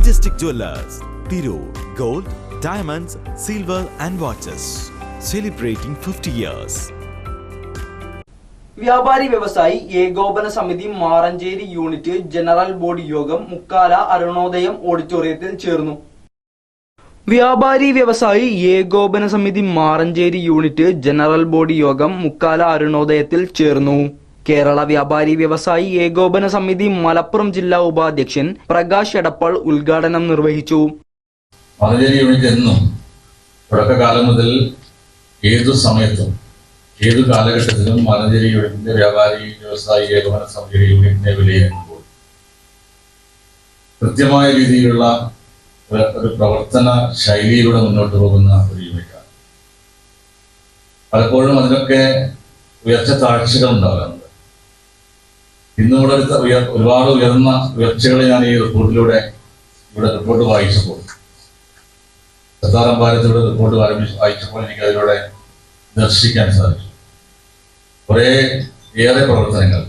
Majestic Jewelers, Thiru, Gold, Diamonds, Silver and Watches. Celebrating 50 years. വ്യാപാരി വ്യവസായി ഏകോപന സമിതി മാറഞ്ചേരി യൂണിറ്റ് ജനറൽ ബോഡി യോഗം മുക്കാല അരുണോദയം ഓഡിറ്റോറിയത്തിൽ ചേർന്നു വ്യാപാരി വ്യവസായി ഏകോപന സമിതി മാറഞ്ചേരി യൂണിറ്റ് ജനറൽ ബോഡി യോഗം മുക്കാല അരുണോദയത്തിൽ ചേർന്നു കേരള വ്യാപാരി വ്യവസായി ഏകോപന സമിതി മലപ്പുറം ജില്ലാ ഉപാധ്യക്ഷൻ പ്രകാശ് എടപ്പാൾ ഉദ്ഘാടനം നിർവഹിച്ചു. മാനേജർ യൂണിറ്റ് എന്നും തുടക്കകാലം മുതൽ ഏതു സമയത്തും ഏതു കാലഘട്ടത്തിലും മലഞ്ചേരി യൂണിറ്റിന്റെ വ്യാപാരി വ്യവസായി ഏകോപന സമിതിയുടെ യൂണിറ്റിനെ വിലയിരുത്തുമ്പോൾ കൃത്യമായ രീതിയിലുള്ള ഒരു പ്രവർത്തന ശൈലിയിലൂടെ മുന്നോട്ട് പോകുന്ന ഒരു യൂണിറ്റാണ്. പലപ്പോഴും അതിനൊക്കെ ഉയർച്ച താഴ്ചകൾ ഉണ്ടാകാറുണ്ട് ഇന്നും ഇവിടെ ഒരുപാട് ഉയർന്ന ഉയർച്ചകളെ ഞാൻ ഈ റിപ്പോർട്ടിലൂടെ ഇവിടെ റിപ്പോർട്ട് വായിച്ചപ്പോൾ സത്താറാം ഭാരതിയുടെ റിപ്പോർട്ട് വായിച്ചപ്പോൾ എനിക്ക് അതിലൂടെ ദർശിക്കാൻ സാധിച്ചു. കുറേ ഏറെ പ്രവർത്തനങ്ങൾ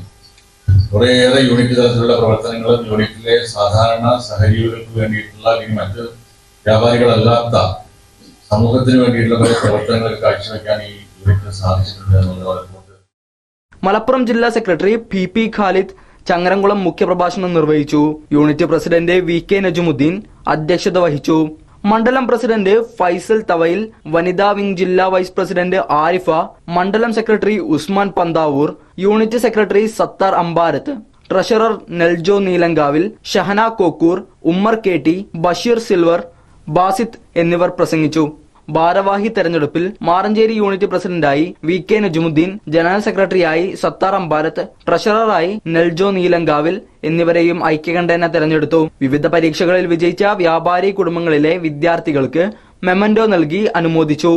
കുറേയേറെ യൂണിറ്റ് തലത്തിലുള്ള പ്രവർത്തനങ്ങളും യൂണിറ്റിലെ സാധാരണ സഹജീവികൾക്ക് വേണ്ടിയിട്ടുള്ള ഇനി മറ്റ് വ്യാപാരികളല്ലാത്ത സമൂഹത്തിന് വേണ്ടിയിട്ടുള്ള പ്രവർത്തനങ്ങൾ കാഴ്ചവെക്കാൻ ഈ യൂണിറ്റിന് സാധിച്ചിട്ടുണ്ട് എന്നുള്ളത് മലപ്പുറം ജില്ലാ secretary P P Khalid Changaramkulam മുഖ്യപ്രഭാഷണം നിർവഹിച്ചു. Unit president V K Najumudheen അധ്യക്ഷത വഹിച്ചു. മണ്ഡലം പ്രസിഡന്റ് ഫൈസൽ തവയിൽ വനിതാ വിംഗ് ജില്ലാ വൈസ് പ്രസിഡന്റ് ആരിഫ മണ്ഡലം secretary Usman Panthavoor unit secretary Sathar Ambarath treasurer Neljo Neelankavil Shahana Kokkur Ummer K T Basheer Silver Basith എന്നിവർ പ്രസംഗിച്ചു. ഭാരവാഹി തെരഞ്ഞെടുപ്പിൽ മാറഞ്ചേരി യൂണിറ്റ് പ്രസിഡന്റായി വി കെ നജുമുദ്ദീൻ ജനറൽ സെക്രട്ടറിയായി സത്താർ അമ്പാരത്ത് ട്രഷററായി നെൽജോ നീലങ്കാവിൽ എന്നിവരെയും ഐക്യകണ്ഠേന തെരഞ്ഞെടുത്തു. വിവിധ പരീക്ഷകളിൽ വിജയിച്ച വ്യാപാരി കുടുംബങ്ങളിലെ വിദ്യാർത്ഥികൾക്ക് മെമന്റോ നൽകി അനുമോദിച്ചു.